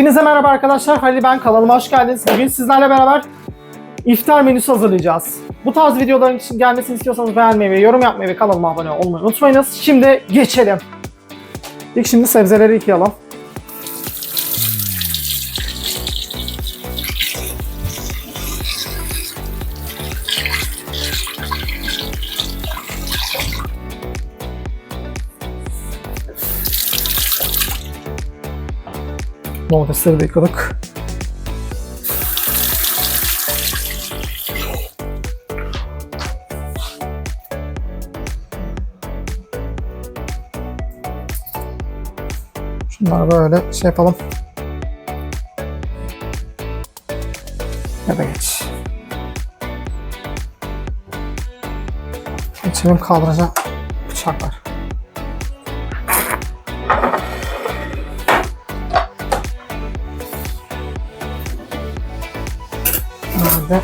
Hepinize merhaba arkadaşlar. Halil ben kanalıma hoş geldiniz. Bugün sizlerle beraber iftar menüsü hazırlayacağız. Bu tarz videoların için gelmesini istiyorsanız beğenmeyi ve yorum yapmayı ve kanalıma abone olmayı unutmayınız. Şimdi geçelim. İlk şimdi sebzeleri yıkayalım. Domatesleri de yıkadık. Şunları böyle şey yapalım. Ya geç. Geçelim kaldıraca bıçak. Nerede?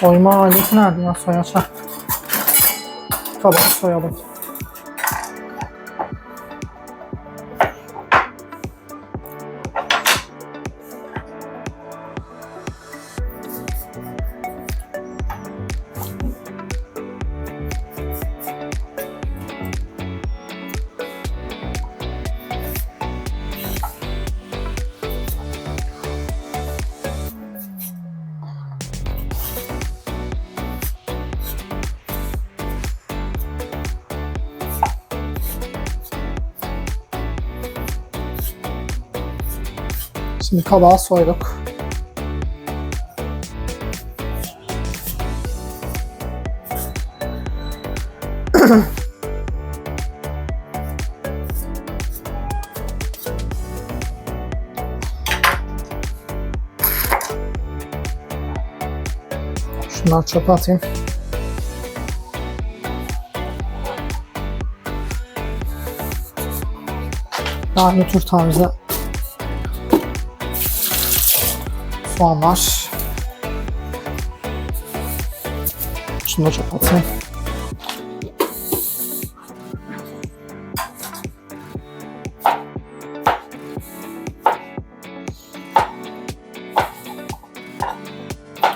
Soyma aleti nerede ya? Soyaça. Tabağı soyalım. Şimdi kabağı soyduk. Şunları çöpe atayım. Daha nötr tarzda soğan var. Şunu da çok atayım.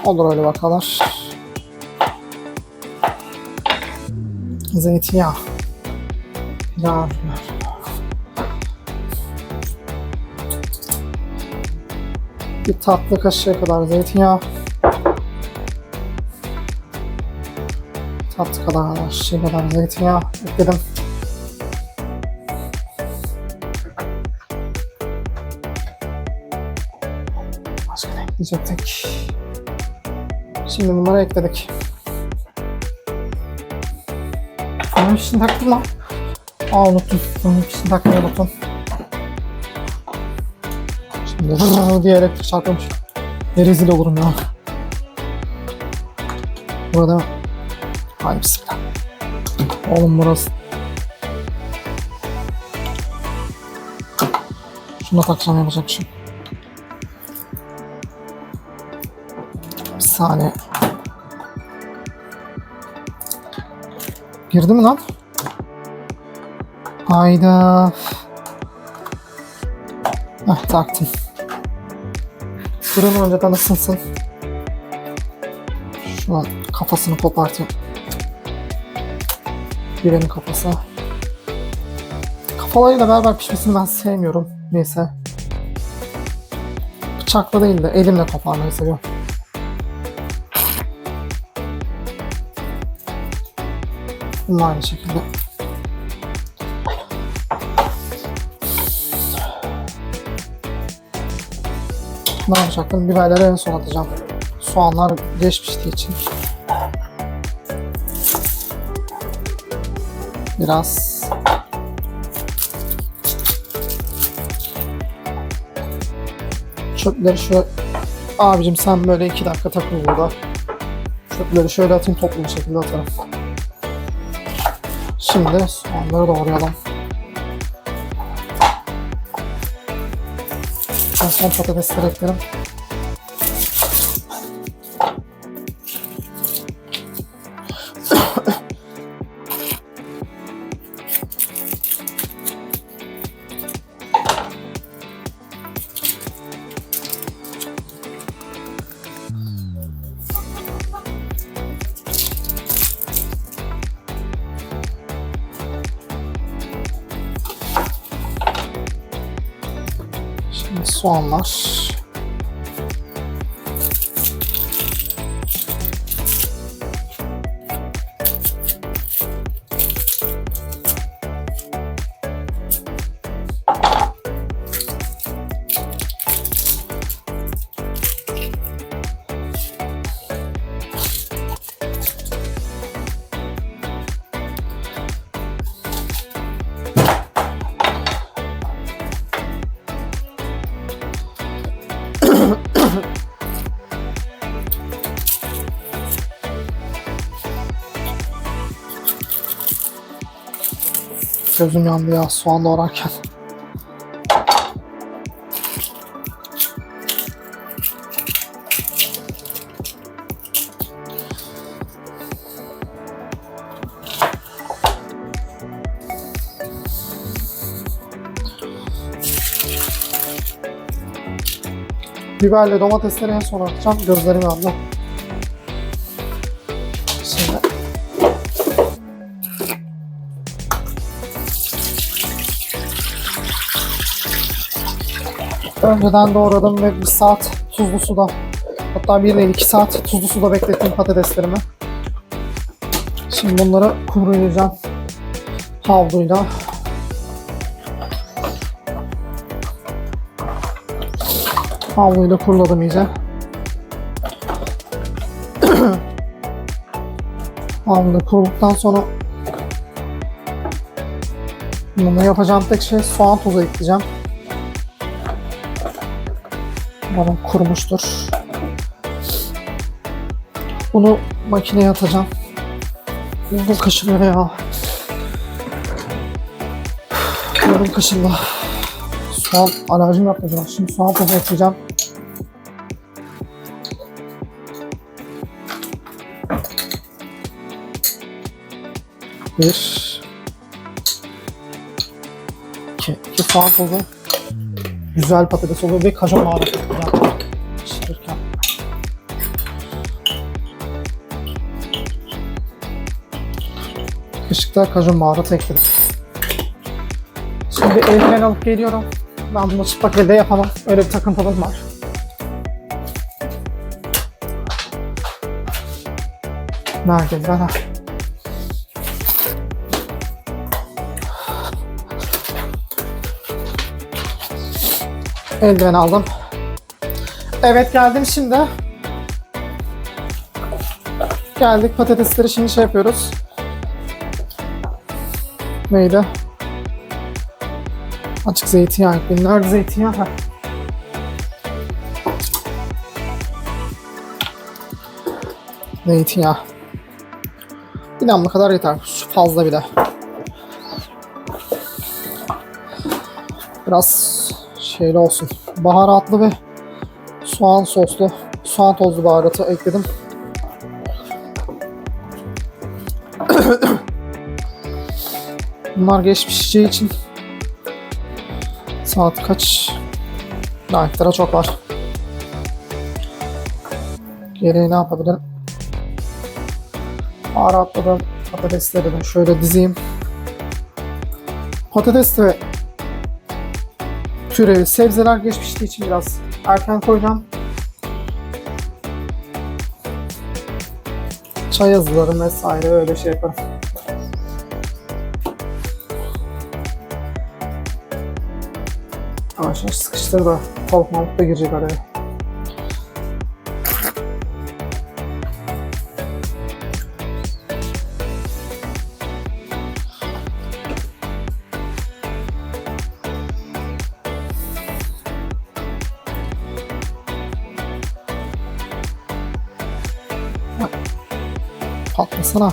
Olur öyle bakalar. Zeytinyağı. Yağ. Bir tatlı kaşığı kadar zeytinyağı. Tatlı kadar şey kadar zeytinyağı ekledim. Başka ne ekleyecektik? Şimdi bunları ekledik. Bunun için taktım lan. Aa unuttum. Bunun için takmayı unuttum. Şimdi vırr diye elektrik çarpmış. Ne rezil olurum ya. Burada Hadi bismillah. Oğlum burası. Şunu takacağım yapacak bir şey. Bir saniye. Girdi mi lan? Hayda. Heh taktım. Fırın önceden ısınsın. Şu an kafasını kopartayım. Birenin kafası. Kafalarıyla beraber pişmesini ben sevmiyorum. Neyse. Bıçakla değil de elimle koparmayı seviyorum. Bunun aynı şekilde. Ne yapacaktım? Biberleri en son atacağım. Soğanlar geç için. Biraz çöpleri şöyle abicim sen böyle iki dakika takıl burada. Çöpleri şöyle atayım toplu bir şekilde atarım. Şimdi soğanları doğrayalım. Son patatesleri eklerim. Şimdi Gözüm yandı ya soğan doğrarken. Biberle domatesleri en son atacağım. Gözlerim yandı. Önceden doğradım ve bir saat tuzlu suda hatta bir değil iki saat tuzlu suda beklettim patateslerimi. Şimdi bunları kurulayacağım havluyla. Havluyla kuruladım iyice. Havluyla kurulduktan sonra bunu yapacağım tek şey soğan tuzu ekleyeceğim. Umarım kurumuştur. Bunu makineye atacağım. Burnum kaşınıyor ya. Burnum kaşındı. Soğan alerjim yapmayacağım. Şimdi soğan tozu atacağım. Bir. İki. İki soğan tozu güzel patates oluyor ve kajon baharatı pişirirken. Kaşıkta kajon baharatı ekledim. Şimdi eldiven alıp geliyorum. Ben bunu çıplak elde yapamam. Öyle bir takıntılım var. Nerede ben? Eldiven aldım. Evet geldim şimdi. Geldik patatesleri şimdi şey yapıyoruz. Neydi? Açık zeytinyağı. Nerede zeytinyağı? Zeytinyağı. Bir damla kadar yeter. Fazla bile. Biraz şeyli olsun. Baharatlı ve soğan soslu, soğan tozlu baharatı ekledim. Bunlar geç pişeceği için saat kaç? Daha iftara çok var. Geriye ne yapabilirim? Baharatladım patatesleri de şöyle dizeyim. Patates ve türevi sebzeler geç piştiği için biraz erken koyacağım. Çay hazırlarım vesaire öyle şey yaparım. Yavaş yavaş sıkıştır da tavuk mavuk da girecek araya. Patlasana.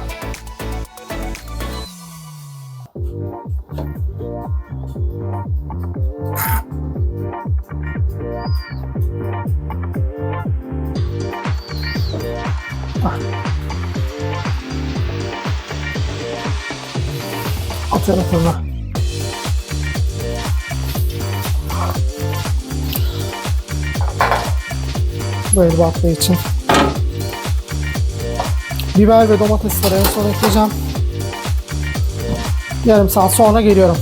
Atıyorum fırına. Böyle hafta için. Biber ve domatesleri en son ekleyeceğim. Yarım saat sonra geliyorum.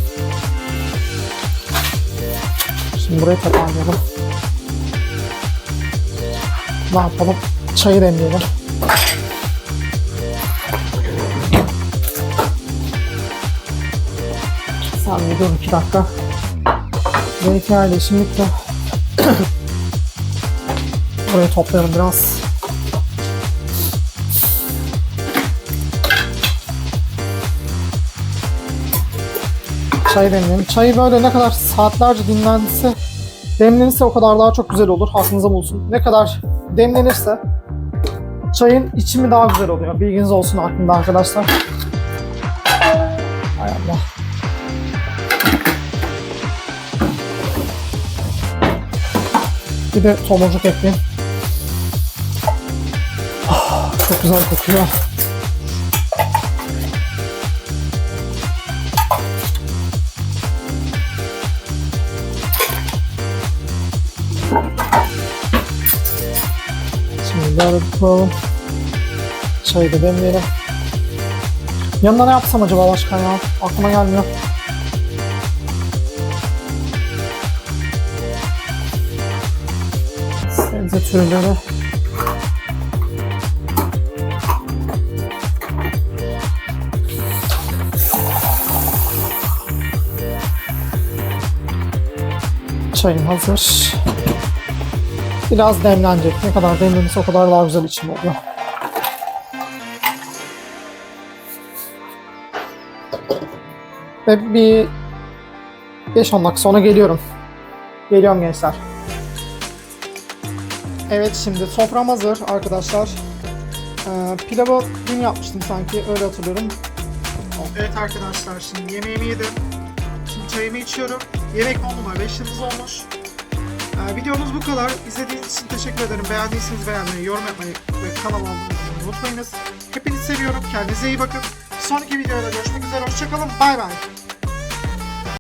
Şimdi burayı toparlayalım. Ne yapalım? Çayı demleyelim. Sen bir dur iki dakika. Belki yerleşim bitti. Burayı toplayalım biraz. Çay demleyelim. Çayı böyle ne kadar saatlerce dinlense, demlenirse o kadar daha çok güzel olur. Aklınıza bulsun. Ne kadar demlenirse çayın içimi daha güzel oluyor. Bilginiz olsun aklında arkadaşlar. Hay Allah. Bir de tomurcuk ekleyeyim. Ah, Çok güzel kokuyor. Bir koyalım. Çayı da demleyelim. Yanına ne yapsam acaba başkan ya? Aklıma gelmiyor. Sebze türleri. Çayım hazır. Biraz demlenecek. Ne kadar demlenirse o kadar daha güzel içim oluyor. Ve bir 5-10 dakika sonra geliyorum. Geliyorum gençler. Evet şimdi sofram hazır arkadaşlar. Ee, pilavı dün yapmıştım sanki öyle hatırlıyorum. Evet arkadaşlar şimdi yemeğimi yedim. Şimdi çayımı içiyorum. Yemek 10 numara 5 yıldız olmuş. Ee, videomuz bu kadar. İzlediğiniz için teşekkür ederim. Beğendiyseniz beğenmeyi, yorum yapmayı ve abone olmayı unutmayınız. Hepinizi seviyorum. Kendinize iyi bakın. Sonraki videoda görüşmek üzere. Hoşçakalın. Bay bay.